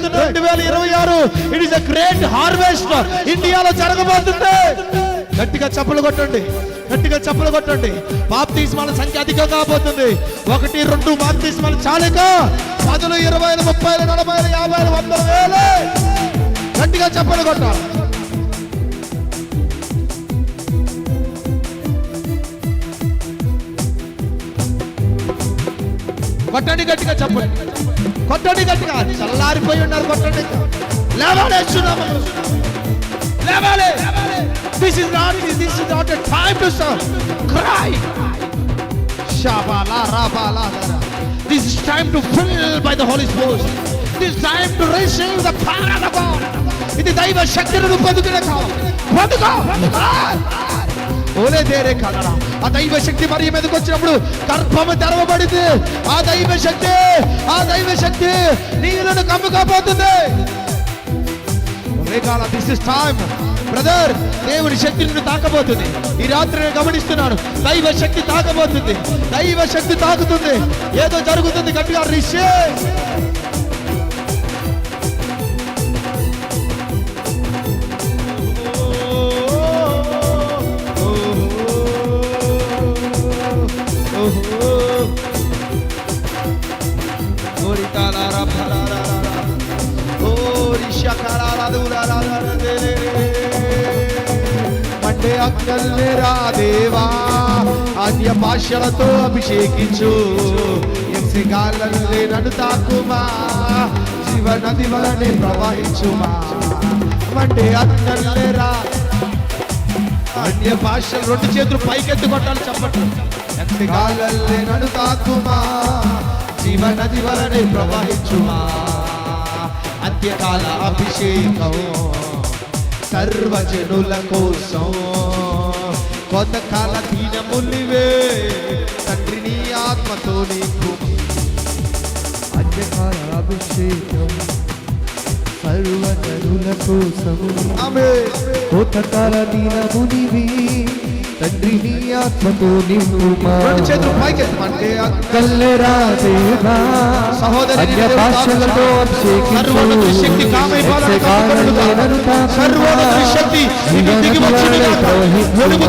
జరగబోతున్నాయి రెండు వేల ఇరవై ఆరు. It is a great harvest ఇండియాలో జరగబోతుంది. గట్టిగా చప్పలు కొట్టండి. గట్టిగా చప్పలు కొట్టండి. బాప్తిస్మాల సంఖ్య అధికంగా కాబోతుంది. ఒకటి రెండు బాప్తిస్మాలు చాలుగా పదులు ఇరవై ముప్పై నలభై యాభై వంద వేలు. గట్టిగా చప్పలు కొట్టాలి. కొట్టండి గట్టిగా చెప్పండి కొట్టండి గట్టిగా. చల్లారిపోయి ఉన్నారు కొట్టండి. లేవాలి యేసునామం. లేవాలి. This is not this is not a time to serve cry షాబాలా రాబాలా this is time to fill by the Holy Spirit this time to receive the power of God ఇది దైవ శక్తిని పొందుకునే కాలం పొందుకో. ఓలే దేరే కలరా. ఆ దైవ శక్తి మరి మీదకి వచ్చినప్పుడు గర్భము తెరవబడింది. ఆ దైవ శక్తి ఆ దైవ శక్తి నీళ్ళను కమ్ముకోపోతుంది రేఖాల దిస్ ఇస్ టైమ్ బ్రదర్ దేవుని శక్తి నిన్ను తాకబోతుంది. ఈ రాత్రి నేను గమనిస్తున్నాను. దైవ శక్తి తాకబోతుంది. దైవ శక్తి తాకుతుంది. ఏదో జరుగుతుంది గట్టిగా రిషే మండే దేవా. అన్య భాషలతో అభిషేకించు. యక్షగాలే నన్ను తాకుమా. శివ నది వలనే ప్రవహించుమా. అంటే అక్కల్లేరా అన్య భాషలు రెండు చేతులు పైకెత్తి కొట్టాలి చెప్పట్లు. యక్షగాలే నన్ను తాకుమా. శివ నది వలనే ప్రవహించుమా. అంత్యకాల అభిషేకం. సర్వజనుల కోసం. కొంతకాల దీనములివే తండ్రిని ఆత్మతో నీకు. అంత్యకాల అభిషేకం సర్వజనుల కోసము. కోతకాల దీనమునివి తండ్రి నీ ఆత్మతో నింపుమా రెండు చేతులు పైకెత్తమంటే కల్లెరా దేవా. సహోదరి భాషలతో శక్తి దిగి వచ్చునుగాక. వెలుగు.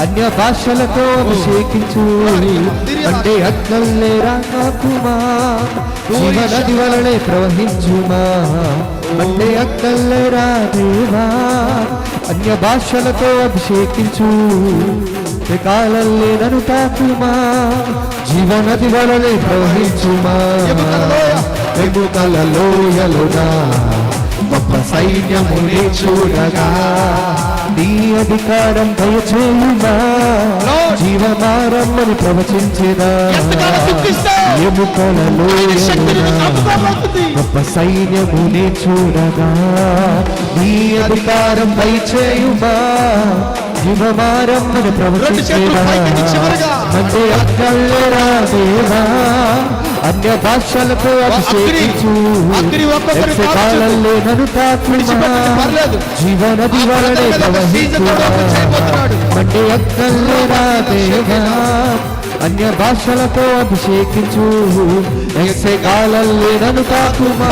అన్య భాషలతో అభిషేకించు అంటే అగ్నల్లేరా కాకుమా జీవనది వలనే ప్రవహించుమా. అంటే అగ్నల్లేరా దేవా. అన్య భాషలతో అభిషేకించు. కాలల్లే నన్ను తాకుమా. జీవనది వలనే ప్రవహించుమా. ఎముకల లోయలునా గొప్ప సైన్యమునే చూడగా. నీ అధికారం దయచేయుమా జీవమారమ్మని ప్రవచించిన. ఎంతకాలం దుఃఖిస్తే? ఎముకల ఆయన శక్తి నిన్ను లోయలునా కప్పుకోబోతుంది. గొప్ప సైన్యమునే చూడగా నీ అధికారం దయచేయుమా. అక్కళ్ళరా దేవా? అన్య భాషలతో అభిషేకించు. యక్షగాలల్లే నన్ను పర్లేదు. జీవనది వలనే అక్కళ్ళరా దేవా? అన్య భాషలతో అభిషేకించు. యక్షగాలల్లే నన్ను తాకుమా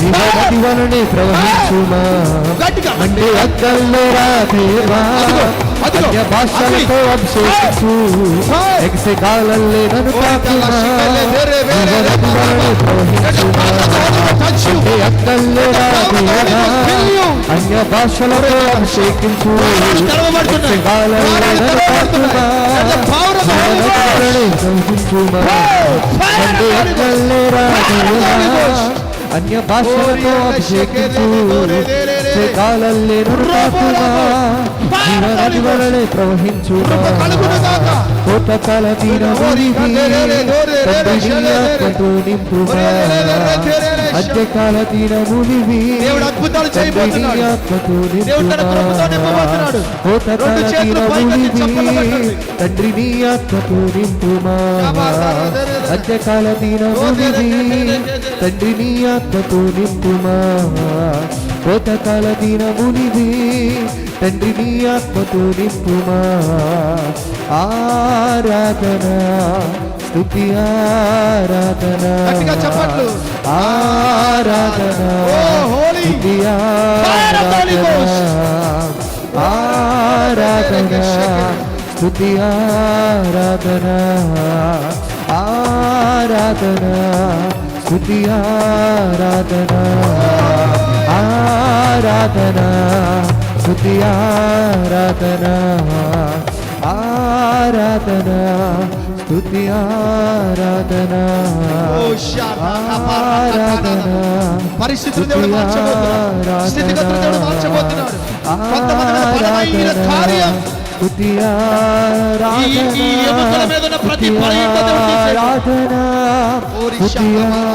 జీవనది వలనే ప్రవహించుమా? గట్టిగా. అంటే అక్కళ్ళరా దేవా అదిగో, అదిగో. అన్య భాషలతో అభిషేకించు నన్ను ప్రవహించుమా? అంటే అన్య భాషలతో అభిషేకించు నన్ను. అన్య భాషలతో అభిషేకించు కాలల్లే జీవనది వలనే ప్రవహించు కలుగునుగాక. కోటకాల తీర అధ్యకాల తీర మునివి దేవుడు అద్భుతాలు చేయబోతున్నాడు. దేవుడు తన కృపతో నింపబోతున్నాడు. రెండు చేతులు పైకెత్తి చప్పట్లు కొట్టండి. తండ్రి నీ ఆత్మతో నింపుమా అధ్యకాల దీనమునివి తండ్రి నీ ఆత్మతో నింపుమా కోతకాల దీనమునివి తండ్రి నీ ఆత్మతో నింపుమా ఆరాధన స్తుతి ఆరాధన. చప్పట్లు. ఆరాధన. Holy Ghost. ఆరాధన. స్తుతి ఆరాధన. ఆరాధన. స్తుతి ఆరాధన. ఆరాధన. స్తుతి ఆరాధన. ఆరాధన. స్తుతి ఆరాధన పరిస్థితులు దేవుడు మార్చబోతున్నాడు స్థితిగతులు దేవుడు మార్చబోతున్నాడు కొంతమంది మీద బలమైన కార్యం తీసేయండి. ఆరాధన శాఖ.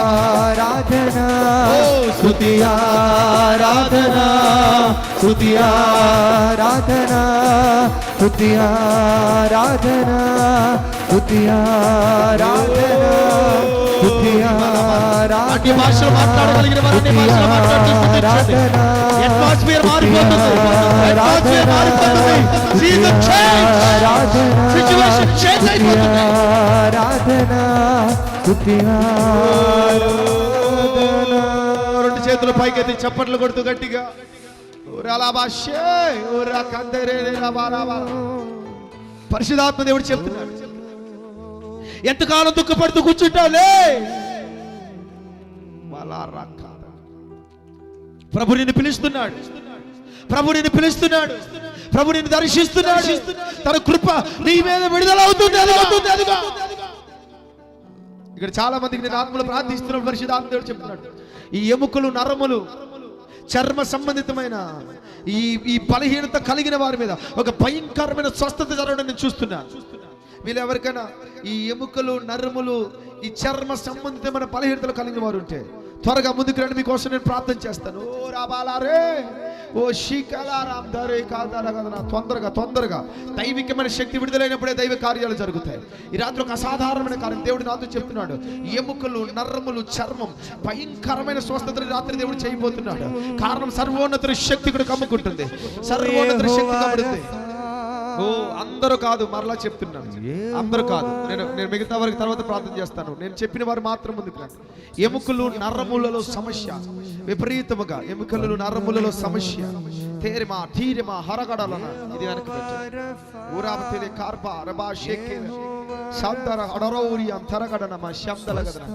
ఆరాధన ఓ, స్తుతి ఆరాధన స్తుతి ఆరాధన స్తుతి ఆరాధన స్తుతి ఆరాధన భాషలు మాట్లాడగలిగిన వారు అన్ని భాషలు మాట్లాడుతూ స్తుతించండి. Atmosphere మారిపోతుంది. అయిపోతుంది. ఆరాధన స్తుతి ఆరాధన రెండు చేతులు చప్పట్లు కొడుతూ గట్టిగా. పరిశుధాత్మ దేవుడు చెప్తున్నాడు. ఎంతకాలం దుఃఖపడుతూ కూర్చుంటావులే? రక్క. ప్రభు నిన్ను పిలుస్తున్నాడు. ప్రభు నిన్ను పిలుస్తున్నాడు. ప్రభు నిన్ను దర్శిస్తున్నాడు. తన కృప నీ మీద విడుదల అవుతుంది ఇక్కడ చాలా మందికి నేను ఆత్మలు ప్రార్థిస్తున్నాడు పరిశుధాత్మ దేవుడు చెప్తున్నాడు. ఈ ఎముకలు నరములు చర్మ సంబంధితమైన ఈ ఈ బలహీనత కలిగిన వారి మీద ఒక భయంకరమైన స్వస్థత జరగడం నేను చూస్తున్నా. వీళ్ళు ఎవరికైనా ఈ ఎముకలు నరములు ఈ చర్మ సంబంధితమైన బలహీనతలు కలిగిన వారు ఉంటే త్వరగా ముందుకు రండి మీకోసం నేను ప్రార్థన చేస్తాను. ఓ రాబాలారే ఓ శీకలారాం ధరే కాదారా కదా తొందరగా తొందరగా. దైవికమైన శక్తి విడుదలైనప్పుడే దైవ కార్యాలు జరుగుతాయి. ఈ రాత్రి ఒక అసాధారణమైన కార్యం దేవుడు నాతో చెప్తున్నాడు. ఎముకలు నర్రములు చర్మం భయంకరమైన స్వస్థతని రాత్రి దేవుడు చేయబోతున్నాడు. కారణం సర్వోన్నత శక్తి కూడా కమ్ముకుంటుంది. సర్వోన్నత శక్తి కమ్ముతుంది ఓ అందరూ కాదు మరలా చెప్తున్నాను. అందరూ కాదు. నేను నేను మిగతా వారికి తర్వాత ప్రార్థన చేస్తాను. నేను చెప్పిన వారు మాత్రం ముందుకు రండి. ఎముకలు నరములలో సమస్య. విపరీతముగా ఎముకలు నరములలో సమస్య. తేరిమా ఠీరిమా హరగడలన ఇది వెనక ఊరాబతిని కార్ప రబా షేకే శాంతర అడరౌరి అంతరగడన మా శాంతల గదన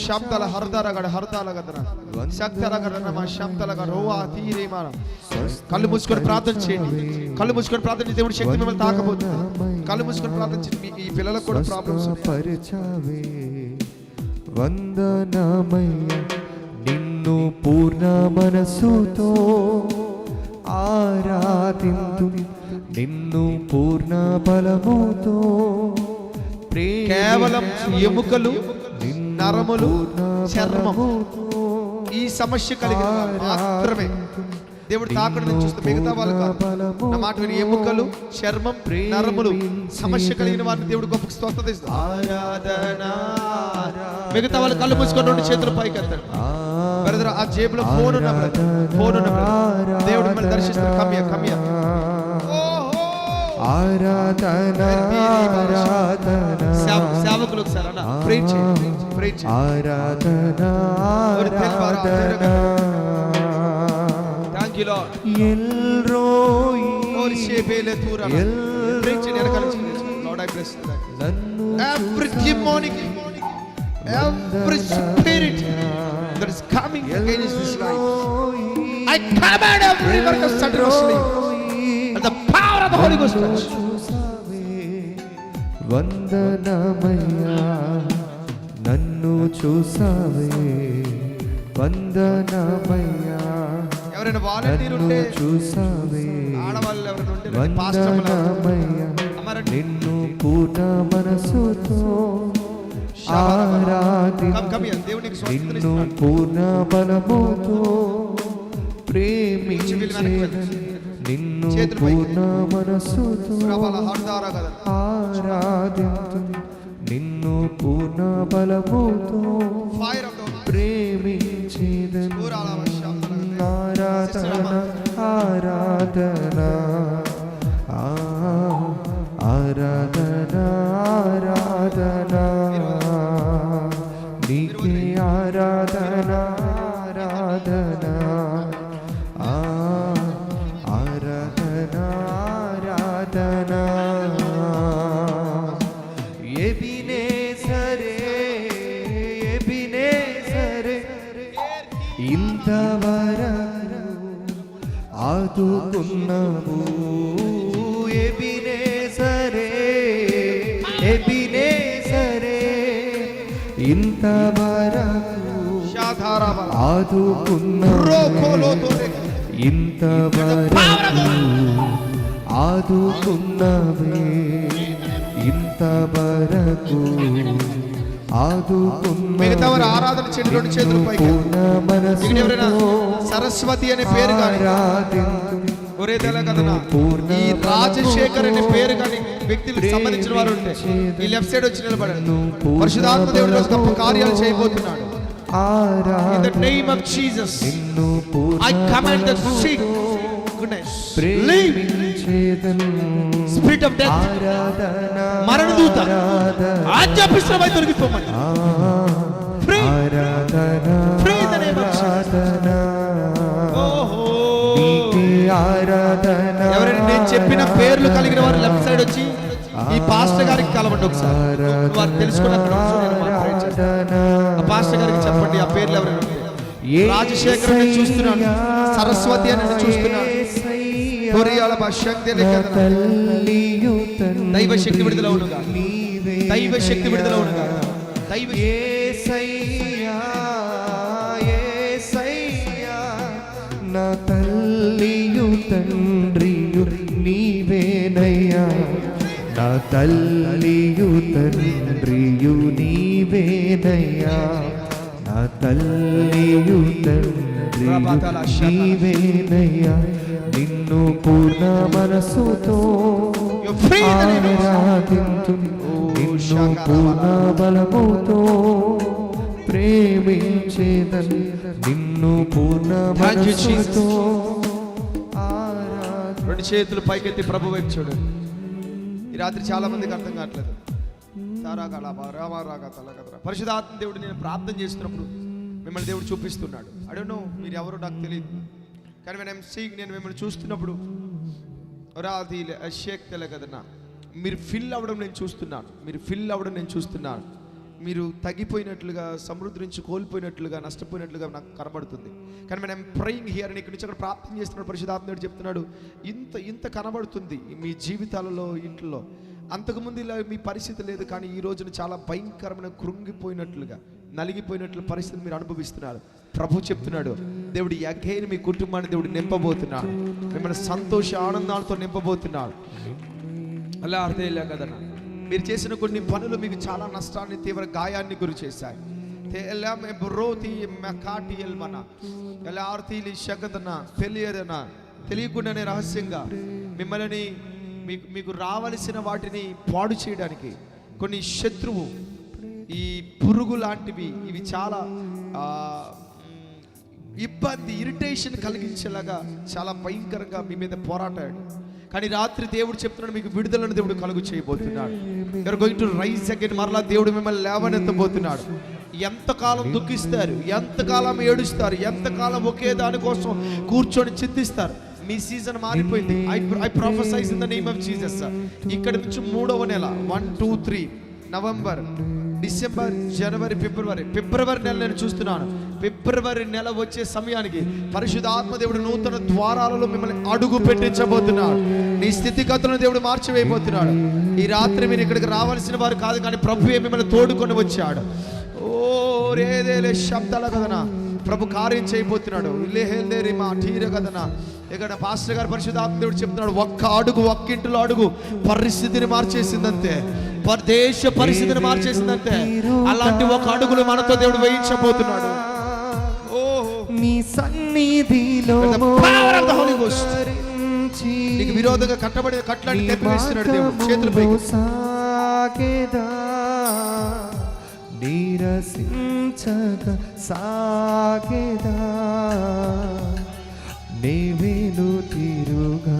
శాంతల హర్దరగడ హర్దాల గదన శక్తల గడన మా శాంతల గడ రోవా తీరేమా కళ్ళు మూసుకొని ప్రార్థన చేయండి కళ్ళు మూసుకొని ప్రార్థన చేసి దేవుడి శక్తి మిమ్మల్ని కళ్ళు మూసుకొని ప్రార్థన చేయండి ఈ పిల్లలకు కూడా ప్రాబ్లమ్స్ పరిచవే వందనమయ్య నిన్ను పూర్ణ మనసుతో ఆరాధింతు నిన్ను పూర్ణ బలముతో కేవలం ఎముకలు నరములు పూర్ణ చర్మం బలముతో ఈ సమస్య కలిగిన వారు మాత్రమే. దేవుడు తాకడం చూస్తే మిగతా వాళ్ళు కాదు. నా మాట విని ఎముకలు చర్మం నరములు సమస్య కలిగిన వారిని దేవుడు గొప్ప స్వస్థత ఇస్తాడు ఆరాధన మిగతా వాళ్ళు కళ్ళు మూసుకొని రెండు చేతులు పైకి ఎత్తాడు. బ్రదర్ ఆ జేబులో ఫోన్ ఉన్న ఫోన్ ఉన్న దేవుడు మిమ్మల్ని దర్శిస్తారు కమ్య కమ్య సేవకులు ఒకసారి every morning every spirit that is coming against this life I command every work of Satan to sleep and the power of the Holy Ghost touch వందనమయ్యా నన్ను చూసావే వందనమయ్యా ఎవరైనా వాలంటీర్ ఉంటే చూసావే ఆడవాళ్ళు ఎవరైనా ఉంటే వందనమయ్యా నిన్ను పూర్ణ మనసుతో నిన్ను పూర్ణ బలముతో ప్రేమించేదను నిన్ను. పూర్ణ మనసుతో ఆరాధింతు నిన్ను పూర్ణ బలముతో ప్రేమించేదను. ఆరాధన ఆరాధన. ఆరాధన ఆరాధన ఆరాధన ఆరాధన. ఆరాధన ఆరాధన. ఎబినే సరే ఎబినే సరే ఇంతవరకు ఆదుకున్నావు ఎబినే సరే ఎబినే సరే ఇంతవరకు ఇంతవరకు ఆదుకున్నవే ఇంతవరకు మిగతావారు ఆరాధన చేయండి రెండు చేతులు పైకి. ఇక్కడ ఎవరైనా సరస్వతి అనే పేరు కానీ ఒరే ఈ రాజశేఖర్ అనే పేరు కానీ వ్యక్తులకు సంబంధించిన వారు ఉంటే ఈ లెఫ్ట్ సైడ్ వచ్చి నిలబడండి. పరిశుధాత్మ దేవుడి గొప్ప కార్యాలు చేయబోతున్నాడు. మరణదూత. Free. Free in the name of Jesus. ఎవరైనా నేను చెప్పిన పేర్లు కలిగిన వారు లెఫ్ట్ సైడ్ వచ్చి ఈ పాస్టర్ గారికి కలవండి ఒకసారి. వారు తెలుసుకున్న ఆ పాస్టర్ గారికి చెప్పండి ఆ పేర్లు ఎవరైనా. రాజశేఖర్ అని చూస్తున్నాను సరస్వతి అని కొరియాల శక్తి దైవ శక్తి విడుదల అవునుగా దైవ శక్తి విడుదల అవునుగా దైవ నా తల్లియు నా తల్లియు తండ్రియు నీవేనయ్యా నా తల్లియు తండ్రియు నీవేనయ్యా నిన్ను పూర్ణ మనసుతో. ఆరాధింతు నిన్ను పూర్ణ బలముతో ప్రేమించేదన్ నిన్ను పూర్ణ. మనసుతో రెండు చేతులు పైకెత్తి ప్రభు వైపు చూడండి ఈ రాత్రి చాలా మందికి అర్థం కావట్లేదు. తారాగలాబా రామారాగా తలగదరా పరిశుధాత్మ దేవుడు నేను ప్రార్థన చేస్తున్నప్పుడు మిమ్మల్ని దేవుడు చూపిస్తున్నాడు. అడను మీరు ఎవరో నాకు తెలియదు కానీ నేను సీక్ నేను మిమ్మల్ని చూస్తున్నప్పుడు రాధీ అషేక్ తెలగదన్నా మీరు ఫిల్ అవ్వడం నేను చూస్తున్నాను. మీరు ఫిల్ అవ్వడం నేను చూస్తున్నాను. మీరు తగ్గిపోయినట్లుగా సమృద్ధి నుంచి కోల్పోయినట్లుగా నష్టపోయినట్లుగా నాకు కనబడుతుంది. కానీ మనం ప్రేయింగ్ హియర్ అని ఇక్కడి నుంచి అక్కడ ప్రార్థన చేస్తున్నాడు పరిశుధాత్ముడు చెప్తున్నాడు ఇంత ఇంత కనబడుతుంది మీ జీవితాలలో ఇంట్లో. అంతకుముందు ఇలా మీ పరిస్థితి లేదు కానీ ఈ రోజున చాలా భయంకరమైన కృంగిపోయినట్లుగా నలిగిపోయినట్లు పరిస్థితి మీరు అనుభవిస్తున్నారు. ప్రభు చెప్తున్నాడు దేవుడు అగైన్ మీ కుటుంబాన్ని దేవుడు నింపబోతున్నాడు. మిమ్మల్ని సంతోష ఆనందాలతో నింపబోతున్నాడు. అలా అర్థం కదా మీరు చేసిన కొన్ని పనులు మీకు చాలా నష్టాన్ని తీవ్ర గాయాన్ని గురి చేశాయి. తెల్ల మే బ్రోతి మెకాటి ఎల్మన ఎలా ఆర్తీలి శగదన తెలియదన తెలియకుండానే రహస్యంగా మిమ్మల్ని మీకు మీకు రావలసిన వాటిని పాడు చేయడానికి కొన్ని శత్రువు ఈ పురుగు లాంటివి ఇవి చాలా ఇబ్బంది ఇరిటేషన్ కలిగించేలాగా చాలా భయంకరంగా మీ మీద పోరాటాడు. కానీ రాత్రి దేవుడు చెప్తున్నాడు మీకు విడుదలను దేవుడు కలుగు చేయబోతున్నాడు. You are going to rise again మరలా దేవుడు మిమ్మల్ని లేవనెత్తబోతున్నాడు. ఎంతకాలం దుఃఖిస్తారు ఎంతకాలం ఏడుస్తారు ఎంతకాలం ఒకే దానికోసం కూర్చొని చింతిస్తారు. మీ సీజన్ మారిపోయింది. I I prophesy in the name of Jesus ఇక్కడ నుంచి మూడవ నెల one two three November December జనవరి ఫిబ్రవరి ఫిబ్రవరి నెల నేను చూస్తున్నాను. ఫిబ్రవరి నెల వచ్చే సమయానికి పరిశుధాత్మ దేవుడు నూతన ద్వారాలలో మిమ్మల్ని అడుగు పెట్టించబోతున్నాడు. నీ స్థితిగతులను దేవుడు మార్చివేయబోతున్నాడు. ఈ రాత్రి మీరు ఇక్కడికి రావాల్సిన వారు కాదు కానీ ప్రభువే మిమ్మల్ని తోడుకొని వచ్చాడు. ఓ రేదేలే శబ్దాల కదనా ప్రభు కార్యం చేయబోతున్నాడు. ఇల్లేహేలేరి మా ఠీర కదనా ఇక్కడ పాస్టర్ గారు పరిశుధాత్మ దేవుడు చెప్తున్నాడు ఒక్క అడుగు ఒక్క ఇంటిలో అడుగు పరిస్థితిని మార్చేసిందంతే. దేశ పరిస్థితిని మార్చేసిందంతే. అలాంటి ఒక అడుగులు మనతో దేవుడు వేయించబోతున్నాడు. Ghost. మోకరించి నీకు విరోధంగా కట్టబడిన కట్లాంటి తెప్పివేస్తున్నాడు దేవుడు. చేతులు సాగేదా? నీరసించక సాగేదా? నీవేను తిరుగా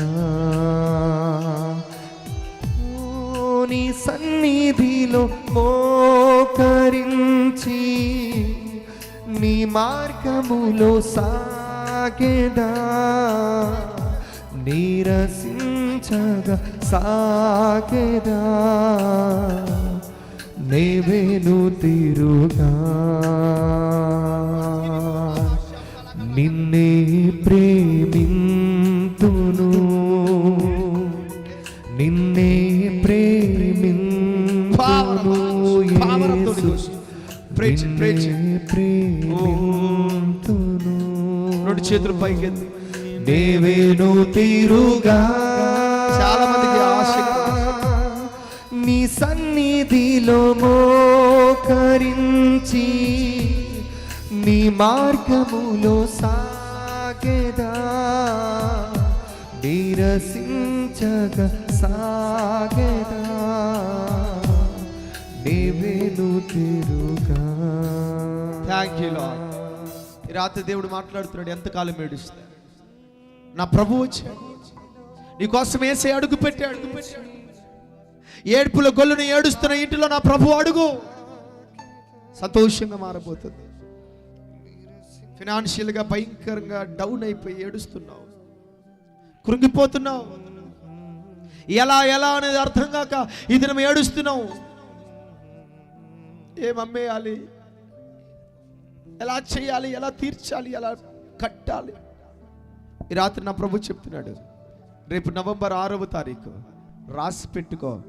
నీ సన్నిధిలో మోకరించి నీ మార్గములో సాగేదా? నీరసించగా సాగేదా? నేవేను తిరుగా నిన్నే ప్రేమ ప్రేజ్ ప్రేమింతును. రెండు చేతులు పైకెత్తి. దేవేను తీరుగా. చాలా మందికి ఆశ. నీ సన్నిధిలో మోకరించి నీ మార్గములో సాగెదా? నీరసించగ సాగెదా? థ్యాంక్ యూ ఈ రాత్రి దేవుడు మాట్లాడుతున్నాడు ఎంతకాలం ఏడుస్తా నా ప్రభు వచ్చాడు. నీకోసం వేసే అడుగు పెట్టాడు. ఏడుపుల గొల్లుని ఏడుస్తున్న ఇంటిలో నా ప్రభు అడుగు. సంతోషంగా మారబోతుంది. ఫినాన్షియల్గా భయంకరంగా డౌన్ అయిపోయి ఏడుస్తున్నావు. కృంగిపోతున్నావు. ఎలా ఎలా అనేది అర్థం కాక ఈ దినం ఏడుస్తున్నావు. ఏం అమ్మేయాలి ఎలా చేయాలి? ఎలా తీర్చాలి? ఎలా కట్టాలి? ఈ రాత్రి నా ప్రభు చెప్తున్నాడు. రేపు నవంబర్ ఆరవ తారీఖు రాసి పెట్టుకో.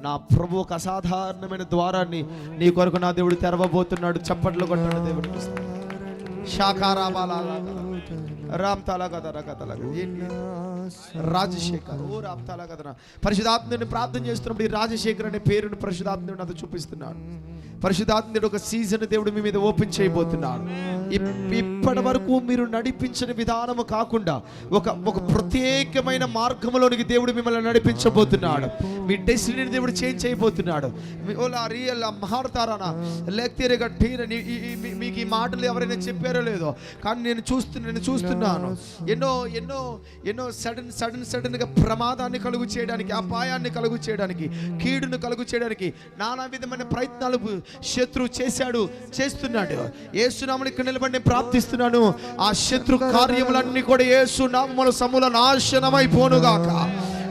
నా ప్రభు ఒక అసాధారణమైన ద్వారాన్ని నీ కొరకు నా దేవుడు తెరవబోతున్నాడు. చప్పట్లు కొట్టాడు దేవుడు శాఖారామాల రామ్ తాలా కదా కథల రాజశేఖర్. ఓ రామ్ తాలా కథన పరిశుధాత్మని ప్రార్థన చేస్తున్నప్పుడు ఈ రాజశేఖర్ అనే పేరును పరిశుధాత్మని నాతో చూపిస్తున్నాడు. పరిశుధాత్ముడు ఒక సీజన్ దేవుడు మీ మీద ఓపెన్ చేయబోతున్నాడు. ఇప్- ఇప్పటి వరకు మీరు నడిపించిన విధానము కాకుండా ఒక ఒక ప్రత్యేకమైన మార్గంలోనికి దేవుడు మిమ్మల్ని నడిపించబోతున్నాడు. మీ డెస్టినీని దేవుడు చేంజ్ చేయబోతున్నాడు. ఓలా రియల్ మహారతారానా? లేకపోతే మీకు ఈ మాటలు ఎవరైనా చెప్పారో లేదో? కానీ నేను చూస్తు నేను చూస్తున్నాను. ఎన్నో ఎన్నో ఎన్నో సడన్ సడన్ సడన్గా ప్రమాదాన్ని కలుగు చేయడానికి అపాయాన్ని కలుగు చేయడానికి కీడును కలుగు చేయడానికి నానా విధమైన ప్రయత్నాలు శత్రువు చేశాడు చేస్తున్నాడు. ఏసునామని ఇక్కడ నిలబడి ప్రార్థిస్తున్నాను. ఆ శత్రు కార్యములన్నీ కూడా ఏసు నామముల సమూల నాశనమైపోనుగాక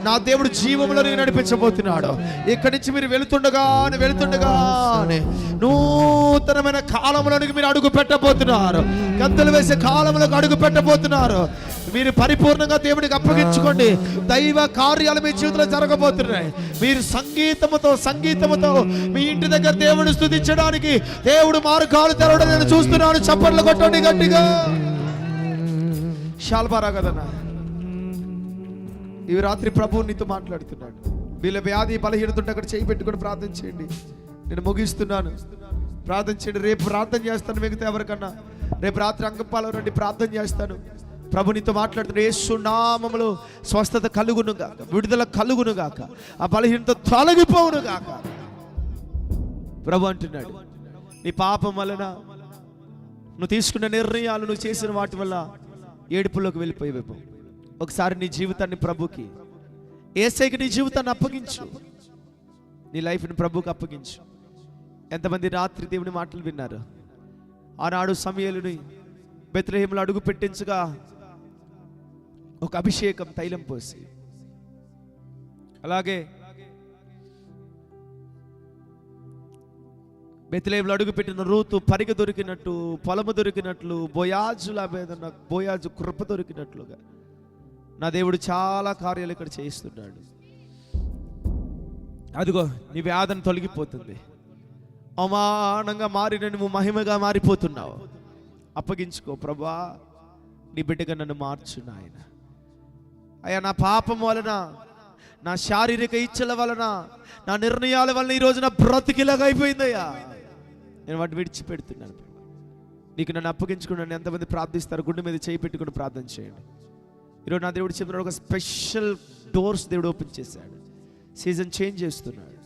నా దేవుడు జీవములను నడిపించబోతున్నాడు. ఇక్కడి నుంచి మీరు వెళుతుండగానే వెళుతుండగానే నూతనమైన కాలములోనికి మీరు అడుగు పెట్టబోతున్నారు. కత్తులు వేసే కాలములకు అడుగు పెట్టబోతున్నారు. మీరు పరిపూర్ణంగా దేవుడికి అప్పగించుకోండి. దైవ కార్యాలు మీ జీవితంలో జరగబోతున్నాయి. మీరు సంగీతముతో సంగీతముతో మీ ఇంటి దగ్గర దేవుని స్తుతించడానికి దేవుడు మార్గాలు తెరవడం నేను చూస్తున్నాను. చప్పట్లు కొట్టండి గట్టిగా. శాల్బారా కదన్నా. ఈ రాత్రి ప్రభువు నీతో మాట్లాడుతున్నాడు. వీళ్ళ వ్యాధి బలహీనతుంటే అక్కడ చేయి పెట్టుకొని ప్రార్థన చేయండి. నేను ముగిస్తున్నాను. ప్రార్థన చేయండి. రేపు ప్రార్థన చేస్తాను మిగతా ఎవరికన్నా. రేపు రాత్రి అంగపాలో రండి ప్రార్థన చేస్తాను. ప్రభు నీతో మాట్లాడుతున్న యేసు నామములో స్వస్థత కలుగును గాక. విడుదల కలుగును గాక. ఆ బలహీనత తొలగిపోవును గాక. ప్రభు అంటున్నాడు నీ పాపం వలన నువ్వు తీసుకున్న నిర్ణయాలు నువ్వు చేసిన వాటి వల్ల ఏడుపులోకి వెళ్ళిపోయేవేమో ఒకసారి నీ జీవితాన్ని ప్రభుకి ఏసైకి నీ జీవితాన్ని అప్పగించు. నీ లైఫ్ని ప్రభుకి అప్పగించు. ఎంతమంది రాత్రి దేవుని మాటలు విన్నారు. ఆనాడు సమయలుని బెత్రహీములు అడుగు పెట్టించగా ఒక అభిషేకం తైలం పోసి. అలాగే బెత్లేములు అడుగుపెట్టిన రూతు పరిగ దొరికినట్టు పొలము దొరికినట్లు బోయాజుల మీద నాకు బోయాజు కృప దొరికినట్లుగా. నా దేవుడు చాలా కార్యాలు ఇక్కడ చేయిస్తున్నాడు. అదిగో నీ వ్యాధన తొలగిపోతుంది. అవమానంగా మారిన నువ్వు మహిమగా మారిపోతున్నావు. అప్పగించుకో ప్రభా. నీ బిడ్డగా నన్ను మార్చు నాయన. అయ్యా నా పాపం వలన నా శారీరక ఇచ్చల వలన నా నిర్ణయాల వలన ఈ నా బ్రతికిలాగా అయిపోయిందయ్యా. నేను వాటిని విడిచిపెడుతున్నాను నీకు నన్ను అప్పగించుకున్నాను ఎంతమంది ప్రార్థిస్తారు గుండె మీద చేయి పెట్టుకుని ప్రార్థన చేయండి. ఈరోజు నా దేవుడు చెప్పిన ఒక స్పెషల్ డోర్స్ దేవుడు ఓపెన్ చేశాడు. సీజన్ చేంజ్ చేస్తున్నాడు.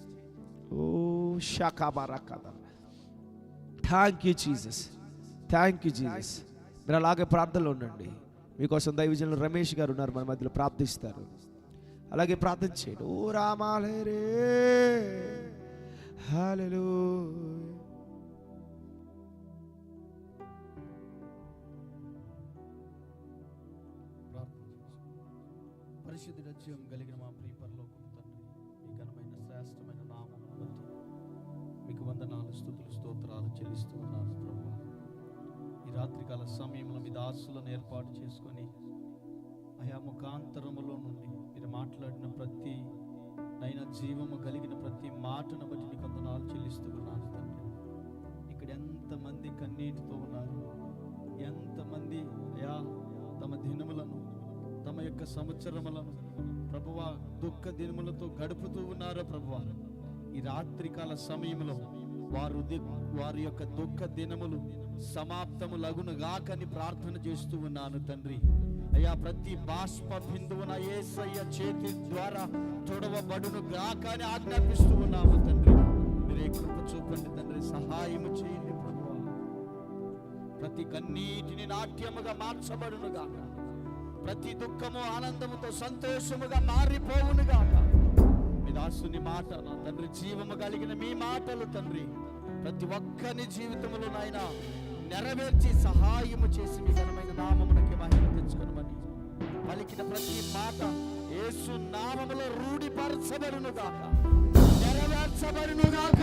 ఓ షాకాబారా కదా thank you Jesus. Thank you Jesus. మీరు అలాగే ప్రార్థనలో ఉండండి. మీకోసం దైవజనులు రమేష్ గారు ఉన్నారు మన మధ్యలో ప్రార్థిస్తారు. అలాగే ప్రార్థన చేయండి. ఓ రామాలే రే. హల్లెలూయా పరిశుద్ధి రజ్యం కలిగిన మా ప్రియ తండ్రి మీ ఘనమైన శ్రేష్టమైన నామం బట్టి మీకు వందనాలు స్థుతులు స్తోత్రాలు చెల్లిస్తూ ఉన్నారు ప్రభు. ఈ రాత్రికాల సమయంలో మీ దాసులను ఏర్పాటు చేసుకొని ఆయా ముఖాంతరములో నుండి మీరు మాట్లాడిన ప్రతి నైనా జీవము కలిగిన ప్రతి మాటను బట్టి నీకు వందనాలు చెల్లిస్తూ ఉన్నాను తండ్రి. ఇక్కడ ఎంతమంది కన్నీటితో ఉన్నారు ఎంతమంది అయా తమ దినములను తమ యొక్క సంవత్సరములను ప్రభువా దుఃఖ దినములతో గడుపుతూ ఉన్నారో ప్రభువ? ఈ రాత్రికాల సమయంలో వారు ది- వారి యొక్క దుఃఖ దినములు సమాప్తము లగును గాకని ప్రార్థన చేస్తూ ఉన్నాను తండ్రి. అయ్యా ప్రతి బాష్ప బిందువున ఏసయ్య చేతి ద్వారా తొడవబడును గాక అని ఆజ్ఞాపిస్తూ ఉన్నాము తండ్రి. మీరే కృప చూపండి తండ్రి సహాయము చేయండి ప్రతి కన్నీటిని నాట్యముగా మార్చబడును గాక. ప్రతి దుఃఖము ఆనందముతో సంతోషముగా మారిపోవును గాక. మీ దాసుని మాట నా తండ్రి జీవము కలిగిన మీ మాటలు తండ్రి. ప్రతి ఒక్కని జీవితంలో నాయన నెరవేర్చి సహాయము చేసి మీ ఘనమైన నామమునకి మహిమ తెచ్చుకొనమని పలికిన ప్రతి మాట యేసు నామములో రూఢిపరచబడును గాక. నెరవేర్చబడును గాక.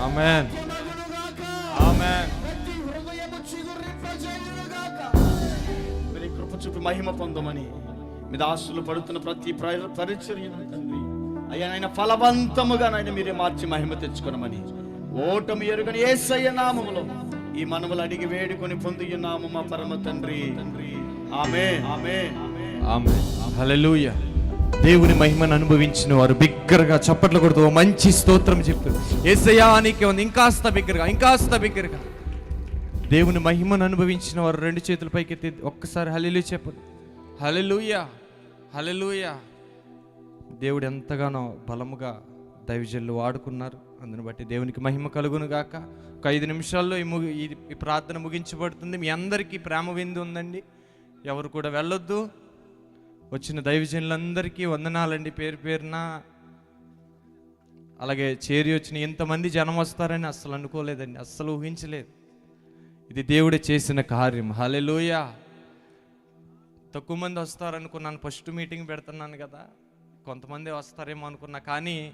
ఆమెన్. సత్యమగును గాక. ఆమెన్. ప్రతి హృదయము చిగురింపజేయును గాక. మీరు ఈ కృప చూపి మహిమ పొందమని మీ దాసులు పడుతున్న ప్రతి ప్ర- పరిచర్యను తండ్రి. అయ్యా నాయన ఫలవంతముగా నాయన మీరే మార్చి మహిమ తెచ్చుకొనమని ఓటమి ఎరుగని యేసయ్య నామములో ఈ మనములు అడిగి వేడుకొని పొందుతున్నాము మా పరమ తండ్రి. తండ్రి ఆమె ఆమె ఆమెన్. హల్లెలూయా. దేవుని మహిమను అనుభవించిన వారు బిగ్గరగా చప్పట్లు కొడుతూ ఓ మంచి స్తోత్రం చెప్తారు. ఏసయ్యా నీకే ఉంది ఇంకాస్త బిగ్గరగా ఇంకాస్త బిగ్గరగా. దేవుని మహిమను అనుభవించిన వారు రెండు చేతుల పైకి ఎత్తి ఒక్కసారి హల్లెలూయా చెప్పండి. హల్లెలూయా. హల్లెలూయా. దేవుడు ఎంతగానో బలముగా దైవజనులు వాడుకున్నారు. అందుని బట్టి దేవునికి మహిమ కలుగును గాక. ఒక ఐదు నిమిషాల్లో ఈ ముగి ఈ- ఈ ప్రార్థన ముగించబడుతుంది. మీ అందరికీ ప్రేమ విందు ఉందండి. ఎవరు కూడా వెళ్ళొద్దు. వచ్చిన దైవజనులందరికీ వందనాలండి పేరు పేరున. అలాగే చేరి వచ్చిన ఇంతమంది జనం వస్తారని అస్సలు అనుకోలేదండి. అస్సలు ఊహించలేదు. ఇది దేవుడే చేసిన కార్యం. హలెలూయా తక్కువ మంది వస్తారనుకున్నాను ఫస్ట్ మీటింగ్ పెడుతున్నాను కదా. కొంతమంది వస్తారేమో అనుకున్నా కానీ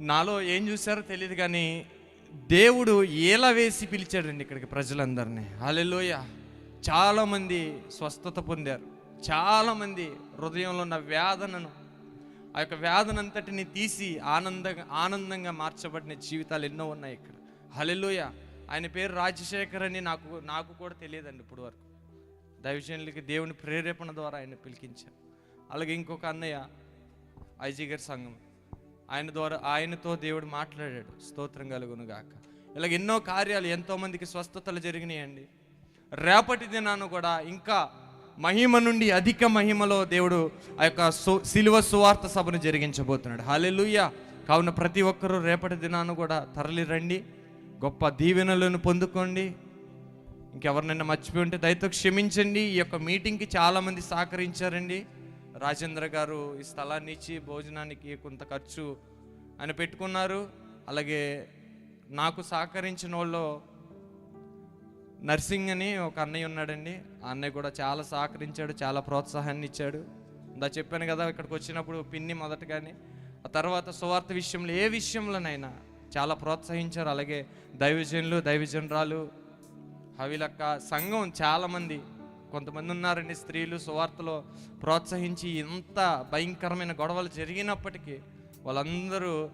నాలో ఏం చూసారో తెలియదు కానీ దేవుడు ఏలా వేసి పిలిచాడండి ఇక్కడికి ప్రజలందరినీ. అలెలోయ చాలామంది స్వస్థత పొందారు. చాలామంది హృదయంలో ఉన్న వేదనను ఆ యొక్క వేదనంతటిని తీసి ఆనందంగా ఆనందంగా మార్చబడిన జీవితాలు ఎన్నో ఉన్నాయి ఇక్కడ. హలెలోయ ఆయన పేరు రాజశేఖర్ అని నాకు నాకు కూడా తెలియదండి ఇప్పుడు వరకు దైవజనులకి దేవుని ప్రేరేపణ ద్వారా ఆయన పిలిపించారు అలాగే ఇంకొక అన్నయ్య ఐజీ గారి సంఘం. ఆయన ద్వారా ఆయనతో దేవుడు మాట్లాడాడు. స్తోత్రం కలుగును గాక. ఇలాగ ఎన్నో కార్యాలు ఎంతోమందికి స్వస్థతలు జరిగినాయండి. రేపటి దినాను కూడా ఇంకా మహిమ నుండి అధిక మహిమలో దేవుడు ఆ యొక్క సు సిలువ సువార్త సభను జరిగించబోతున్నాడు. హాలెలుయ్య కావున ప్రతి ఒక్కరూ రేపటి దినాను కూడా తరలి రండి. గొప్ప దీవెనలను పొందుకోండి. ఇంకెవరినైనా మర్చిపోయి ఉంటే దయతో క్షమించండి. ఈ యొక్క మీటింగ్కి చాలామంది సహకరించారండి. రాజేంద్ర గారు ఈ స్థలాన్ని ఇచ్చి భోజనానికి కొంత ఖర్చు అని పెట్టుకున్నారు. అలాగే నాకు సహకరించిన వాళ్ళు నర్సింగ్ అని ఒక అన్నయ్య ఉన్నాడండి. ఆ అన్నయ్య కూడా చాలా సహకరించాడు చాలా ప్రోత్సాహాన్ని ఇచ్చాడు. ఇందా చెప్పాను కదా ఇక్కడికి వచ్చినప్పుడు పిన్ని మొదటగానే. ఆ తర్వాత సువార్త విషయంలో ఏ విషయంలోనైనా చాలా ప్రోత్సహించారు. అలాగే దైవజనులు దైవజనరాలు హవిలక్క సంఘం చాలామంది కొంతమంది ఉన్నారండి స్త్రీలు సువార్తలో ప్రోత్సహించి ఇంత భయంకరమైన గొడవలు జరిగినప్పటికీ వాళ్ళందరూ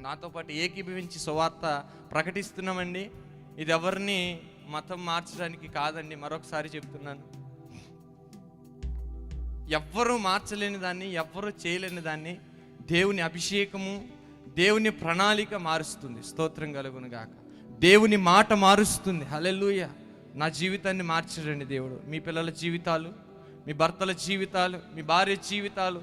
నాతో పాటు ఏకీభవించి సువార్త ప్రకటిస్తున్నామండి. ఇది ఎవరిని మతం మార్చడానికి కాదండి మరొకసారి చెప్తున్నాను. ఎవ్వరూ మార్చలేని దాన్ని ఎవ్వరూ చేయలేని దాన్ని దేవుని అభిషేకము దేవుని ప్రణాళిక మారుస్తుంది. స్తోత్రం కలుగును గాక. దేవుని మాట మారుస్తుంది. హలెలూయ నా జీవితాన్ని మార్చడండి దేవుడు. మీ పిల్లల జీవితాలు మీ భర్తల జీవితాలు మీ భార్య జీవితాలు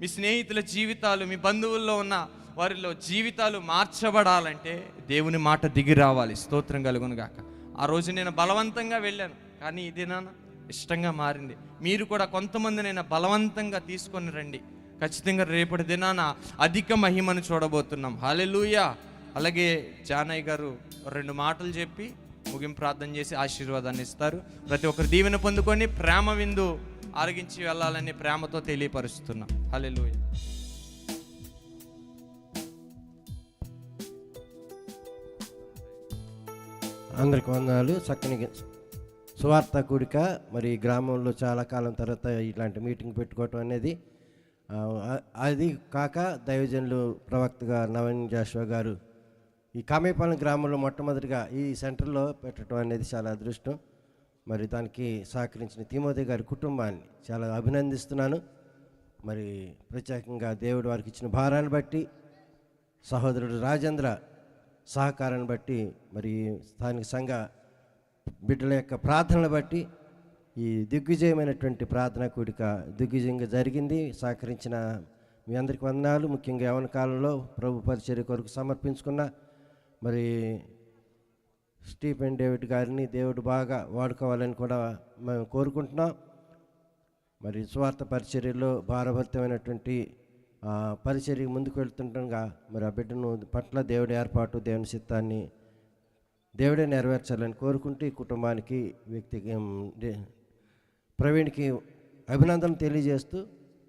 మీ స్నేహితుల జీవితాలు మీ బంధువుల్లో ఉన్న వారిలో జీవితాలు మార్చబడాలంటే దేవుని మాట దిగి రావాలి. స్తోత్రం కలుగునుగాక ఆ రోజు నేను బలవంతంగా వెళ్ళాను. కానీ ఇది నాన్న ఇష్టంగా మారింది. మీరు కూడా కొంతమందినైనా బలవంతంగా తీసుకొని రండి. ఖచ్చితంగా రేపటి దినాన అధిక మహిమను చూడబోతున్నాం. హాలెలుయా అలాగే జానయ్య గారు రెండు మాటలు చెప్పి ముగింపు ప్రార్థన చేసి ఆశీర్వాదాన్ని ఇస్తారు. ప్రతి ఒక్కరు దీవెన పొందుకొని ప్రేమ విందు ఆరగించి వెళ్ళాలని ప్రేమతో తెలియపరుస్తున్నాం. హాలెలూయా అందరికి వందనాలు. చక్కని సువార్త కూడిక. మరి గ్రామంలో చాలా కాలం తర్వాత ఇట్లాంటి మీటింగ్ పెట్టుకోవటం అనేది అది కాక దైవజనులు ప్రవక్తగా నవీన్ జాషువా గారు ఈ కామేపాలెం గ్రామంలో మొట్టమొదటిగా ఈ సెంటర్లో పెట్టడం అనేది చాలా అదృష్టం. మరి దానికి సహకరించిన తిమోతి గారి కుటుంబాన్ని చాలా అభినందిస్తున్నాను. మరి ప్రత్యేకంగా దేవుడు వారికి ఇచ్చిన భారాన్ని బట్టి సహోదరుడు రాజేంద్ర సహకారాన్ని బట్టి మరి స్థానిక సంఘ బిడ్డల యొక్క ప్రార్థనలు బట్టి ఈ దిగ్విజయమైనటువంటి ప్రార్థన కూడిక దిగ్విజయంగా జరిగింది. సహకరించిన మీ అందరికి వందనాలు. ముఖ్యంగా యవన కాలంలో ప్రభు పరిచర్య కొరకు సమర్పించుకున్న మరి స్టీఫెన్ డేవిడ్ గారిని దేవుడు బాగా వాడుకోవాలని కూడా మేము కోరుకుంటున్నాం. మరి స్వార్థ పరిచర్యలో భారభరితమైనటువంటి ఆ, పరిచర్య ముందుకు వెళ్తుండగా మరి ఆ బిడ్డను పట్ల దేవుడి ఏర్పాటు దేవుని చిత్తాన్ని దేవుడే నెరవేర్చాలని కోరుకుంటూ ఈ కుటుంబానికి వ్యక్తికి ప్రవీణ్కి అభినందనలు తెలియజేస్తూ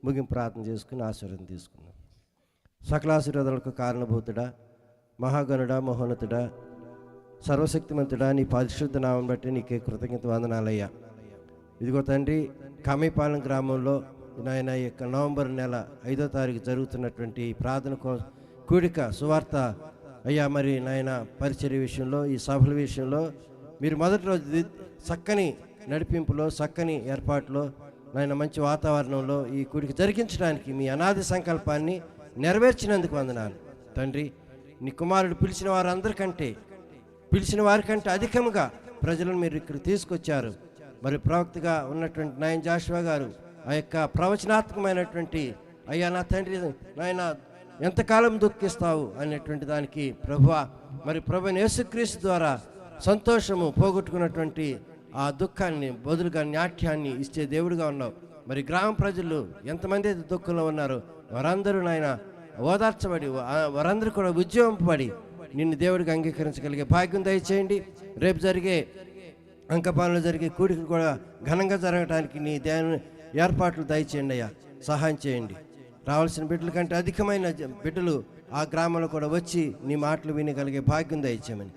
ముగింపు ప్రార్థన చేసుకుని ఆశీర్వాదం తీసుకున్నాం. సకలాశీర్వాదాలకు కారణభూతుడా మహాగణుడా మహోన్నతుడా సర్వశక్తిమంతుడా నీ పరిశుద్ధ నామం బట్టి నీకే కృతజ్ఞత వందనాలయ్యా. ఇదిగో తండ్రి కమిపాలెం గ్రామంలో నాయన ఈ యొక్క నవంబర్ నెల ఐదో తారీఖు జరుగుతున్నటువంటి ఈ ప్రార్థన కో కూడిక సువార్త అయ్యా మరి నాయన పరిచర్య విషయంలో ఈ సభల విషయంలో మీరు మొదటి రోజు చక్కని నడిపింపులో చక్కని ఏర్పాట్లో నాయన మంచి వాతావరణంలో ఈ కూడిక జరిగించడానికి మీ అనాది సంకల్పాన్ని నెరవేర్చినందుకు వందనాలు. తండ్రి నీ కుమారుడు పిలిచిన వారందరికంటే పిలిచిన వారికంటే అధికంగా ప్రజలను మీరు ఇక్కడ తీసుకొచ్చారు. మరి ప్రవక్తగా ఉన్నటువంటి నాయన జాషువా గారు ఆ యొక్క ప్రవచనాత్మకమైనటువంటి అయ్యా నా తండ్రి నాయన ఎంతకాలం దుఃఖిస్తావు? అనేటువంటి దానికి ప్రభు మరి ప్రభు యేసుక్రీస్తు ద్వారా సంతోషము పోగొట్టుకున్నటువంటి ఆ దుఃఖాన్ని బదులుగా నాట్యాన్ని ఇచ్చే దేవుడిగా ఉన్నావు. మరి గ్రామ ప్రజలు ఎంతమంది అయితే దుఃఖంలో ఉన్నారో వారందరూ నాయన ఓదార్చబడి వారందరూ కూడా ఉద్యోగంపబడి నిన్ను దేవుడికి అంగీకరించగలిగే భాగ్యం దయచేయండి. రేపు జరిగే అంకపాలనలో జరిగే కూడికలు కూడా ఘనంగా జరగడానికి నీ దేని ఏర్పాట్లు దయచేయండి అయ్యా. సహాయం చేయండి. రావాల్సిన బిడ్డల కంటే అధికమైన బిడ్డలు ఆ గ్రామంలో కూడా వచ్చి నీ మాటలు వినగలిగే భాగ్యం దయచేయమని.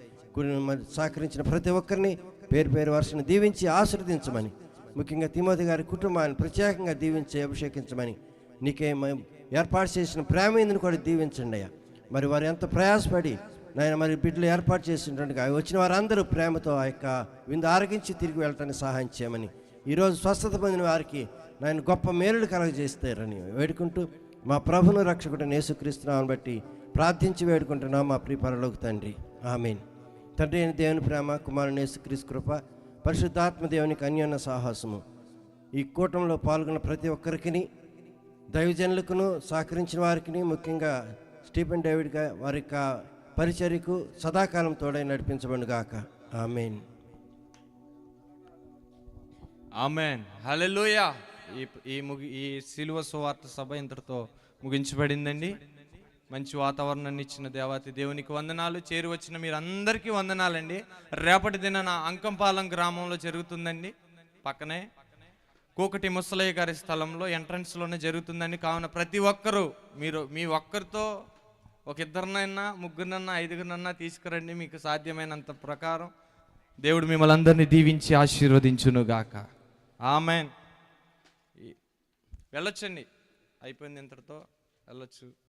మరి సహకరించిన ప్రతి ఒక్కరిని పేరు పేరు వరుసను దీవించి ఆశీర్వదించమని. ముఖ్యంగా తిమోతి గారి కుటుంబాన్ని ప్రత్యేకంగా దీవించి అభిషేకించమని. నీకే ఏర్పాటు చేసిన ప్రేమేందుని కూడా దీవించండి అయ్యా. మరి వారు ఎంత ప్రయాసపడి నాయన మరి బిడ్డలు ఏర్పాటు చేసినటువంటి వచ్చిన వారందరూ ప్రేమతో ఆ యొక్క విందు ఆరగించి తిరిగి వెళ్ళటానికి సహాయం చేయమని. ఈరోజు స్వస్థత పొందిన వారికి నాయన గొప్ప మేలుడు కలగజేస్తారని వేడుకుంటూ మా ప్రభును రక్షకుడు నేసుక్రీస్తున్నామని బట్టి ప్రార్థించి వేడుకుంటున్నాం మా ప్రియపరలోకి తండ్రి. ఆమెన్. తండ్రి అయిన దేవుని ప్రేమ కుమారుని యేసుక్రీస్తు కృప పరిశుద్ధాత్మ దేవునికి అన్యోన్య సాహసము. ఈ కూటంలో పాల్గొన్న ప్రతి ఒక్కరికి దైవజనులకును సహకరించిన వారికి ముఖ్యంగా స్టీఫెన్ డేవిడ్గా వారి యొక్క పరిచర్యకు సదాకాలం తోడై నడిపించబడుగాక ఆమెన్. ఆమెన్. హల్లెలూయా. ఈ ఈ ముగి ఈ సిలువ సువార్త సభ ఇంతటితో ముగించబడిందండి. మంచి వాతావరణాన్ని ఇచ్చిన దేవాతి దేవునికి వందనాలు. చేరి వచ్చిన మీరందరికీ వందనాలండి. రేపటి దినాన అంకంపాలెం గ్రామంలో జరుగుతుందండి. పక్కనే కోకటి ముసలయ్య గారి స్థలంలో ఎంట్రన్స్లోనే జరుగుతుందని కావున ప్రతి ఒక్కరూ మీరు మీ ఒక్కరితో ఒక ఇద్దరినైనా ముగ్గురినన్నా ఐదుగురినన్నా తీసుకురండి మీకు సాధ్యమైనంత ప్రకారం దేవుడు మిమ్మల్ని అందరినీ దీవించి ఆశీర్వదించును గాక ఆమెన్ వెళ్ళొచ్చండి. అయిపోయింది ఇంతటితో. వెళ్ళొచ్చు.